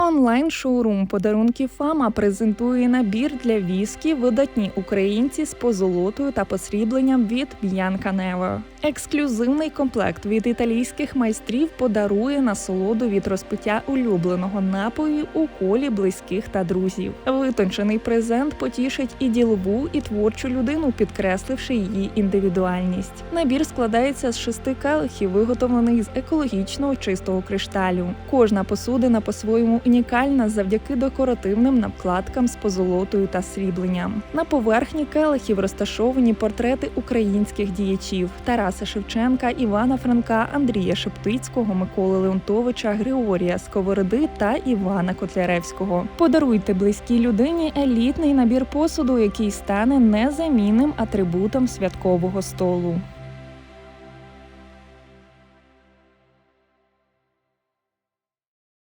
Онлайн-шоурум подарунків Фама презентує набір для віскі видатні українці з позолотою та посрібленням від Bianca Never. Ексклюзивний комплект від італійських майстрів подарує насолоду від розпиття улюбленого напою у колі близьких та друзів. Витончений презент потішить і ділову, і творчу людину, підкресливши її індивідуальність. Набір складається з шести келихів, виготовлених з екологічного чистого кришталю. Кожна посудина по-своєму унікальна завдяки декоративним накладкам з позолотою та срібленням. На поверхні келихів розташовані портрети українських діячів Тараса Шевченка, Івана Франка, Андрія Шептицького, Миколи Леонтовича, Григорія Сковороди та Івана Котляревського. Подаруйте близькій людині елітний набір посуду, який стане незамінним атрибутом святкового столу.